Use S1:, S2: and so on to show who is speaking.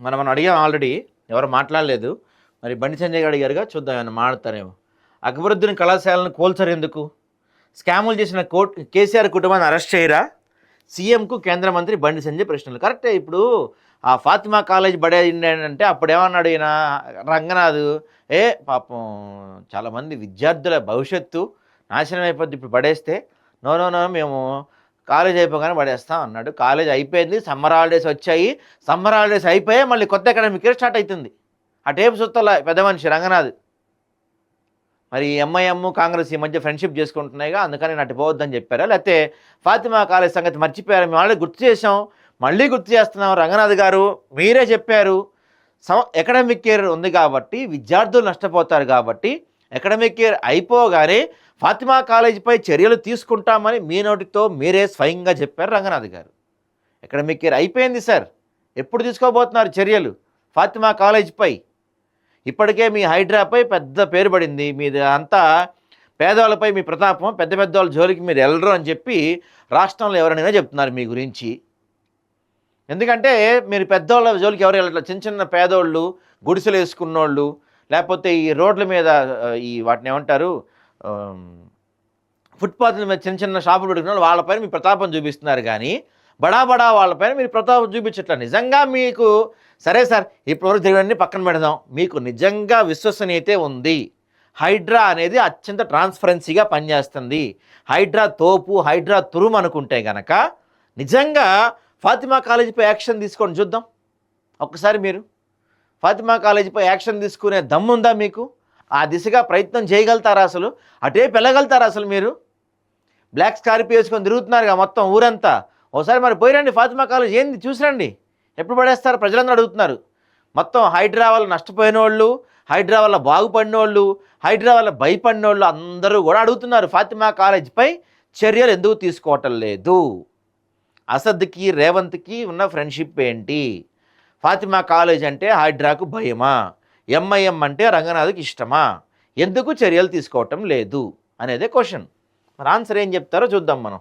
S1: మనం మనం అడిగాం ఆల్రెడీ ఎవరు మాట్లాడలేదు. మరి బండి సంజయ్ గారు అడిగారుగా చూద్దాం ఏమన్నా మాట్లాడతారేమో. అక్బరుద్దీన్ కళాశాలను కోల్చరు ఎందుకు? స్కాములు చేసిన కోర్ట్ కేసీఆర్ కుటుంబాన్ని అరెస్ట్ చేయరా? సీఎంకు కేంద్ర మంత్రి బండి సంజయ్ ప్రశ్నలు. కరెక్టే ఇప్పుడు ఆ ఫాతిమా కాలేజ్ బడే అంటే అప్పుడు ఈయన? రంగనాథ్ ఏ పాపం చాలామంది విద్యార్థుల భవిష్యత్తు నాశనం అయిపోద్ది ఇప్పుడు పడేస్తే నో నో నో మేము కాలేజ్ అయిపోగానే పడేస్తాం అన్నాడు. కాలేజ్ అయిపోయింది సమ్మర్ హాలిడేస్ వచ్చాయి. సమ్మర్ హాలిడేస్ అయిపోయాయి మళ్ళీ కొత్త అకాడమిక్ ఇయర్ స్టార్ట్ అవుతుంది ఆ టేపు సుత్తల పెద్ద మనిషి రంగనాథ్. మరి ఎంఐఎం కాంగ్రెస్ ఈ మధ్య ఫ్రెండ్షిప్ చేసుకుంటున్నాయిగా అందుకని నటు పోవద్దని చెప్పారా? లేకపోతే ఫాతిమా కాలేజ్ సంగతి మర్చిపోయారు? మేము ఆల్రెడీ గుర్తు చేసాం మళ్ళీ గుర్తు చేస్తున్నాం. రంగనాథ్ గారు మీరే చెప్పారు. సమ అకాడమిక్ ఇయర్ ఉంది కాబట్టి విద్యార్థులు నష్టపోతారు కాబట్టి అకాడమిక్ ఇయర్ అయిపోగానే ఫాతిమా కాలేజీపై చర్యలు తీసుకుంటామని మీ నోటితో మీరే స్వయంగా చెప్పారు రంగనాథ్ గారు. ఇక్కడ మీకు అయిపోయింది సార్. ఎప్పుడు తీసుకోబోతున్నారు చర్యలు? ఫాతిమా కాలేజీపై ఇప్పటికే మీ హైడ్రాపై పెద్ద పేరు పడింది. మీది అంతా పేదవాళ్ళపై మీ ప్రతాపం. పెద్ద పెద్ద వాళ్ళ జోలికి మీరు వెళ్ళరు అని చెప్పి రాష్ట్రంలో ఎవరైనా చెప్తున్నారు మీ గురించి. ఎందుకంటే మీరు పెద్దవాళ్ళ జోలికి ఎవరు వెళ్ళట్లేదు చిన్న చిన్న పేదోళ్ళు గుడిసెలు వేసుకున్నోళ్ళు లేకపోతే ఈ రోడ్ల మీద ఈ వాటిని ఏమంటారు? ఫుట్పాత్ మీద చిన్న చిన్న షాపులు పెట్టుకున్న వాళ్ళపైన మీ ప్రతాపం చూపిస్తున్నారు కానీ బడా బడా వాళ్ళపైన మీరు ప్రతాపం చూపించట్లేదు. నిజంగా మీకు సరే సార్ ఇప్పుడు తిరిగి పక్కన పెడదాం. మీకు నిజంగా విశ్వసనీయత ఉంది. హైడ్రా అనేది అత్యంత ట్రాన్స్పరెన్సీగా పనిచేస్తుంది. హైడ్రా తోపు హైడ్రా తురుము అనుకుంటే గనక నిజంగా ఫాతిమా కాలేజీపై యాక్షన్ తీసుకోండి చూద్దాం. ఒక్కసారి మీరు. ఫాతిమా కాలేజీపై యాక్షన్ తీసుకునే దమ్ముందా మీకు? ఆ దిశగా ప్రయత్నం చేయగలుగుతారా అసలు? అటే వెళ్ళగలుగుతారా అసలు మీరు? బ్లాక్ స్కార్పియో వేసుకొని తిరుగుతున్నారుగా మొత్తం ఊరంతా. ఒకసారి మరి పోయిరండి ఫాతిమా కాలేజ్. ఏంది? చూసిరండి ఎప్పుడు పడేస్తారు? ప్రజలందరూ అడుగుతున్నారు. మొత్తం హైడ్రా వల్ల నష్టపోయిన వాళ్ళు హైడ్రా వల్ల బాగుపడిన వాళ్ళు హైడ్రా వల్ల భయపడిన వాళ్ళు అందరూ కూడా అడుగుతున్నారు. ఫాతిమా కాలేజ్పై చర్యలు ఎందుకు తీసుకోవటం లేదు? అసద్కి రేవంత్కి ఉన్న ఫ్రెండ్షిప్ ఏంటి? ఫాతిమా కాలేజ్ అంటే హైడ్రాకు భయమా? ఎంఐఎం అంటే రంగనాథ్కి ఇష్టమా? ఎందుకు చర్యలు తీసుకోవటం లేదు? అనేదే క్వశ్చన్ మరి ఆన్సర్ ఏం చెప్తారో చూద్దాం మనం.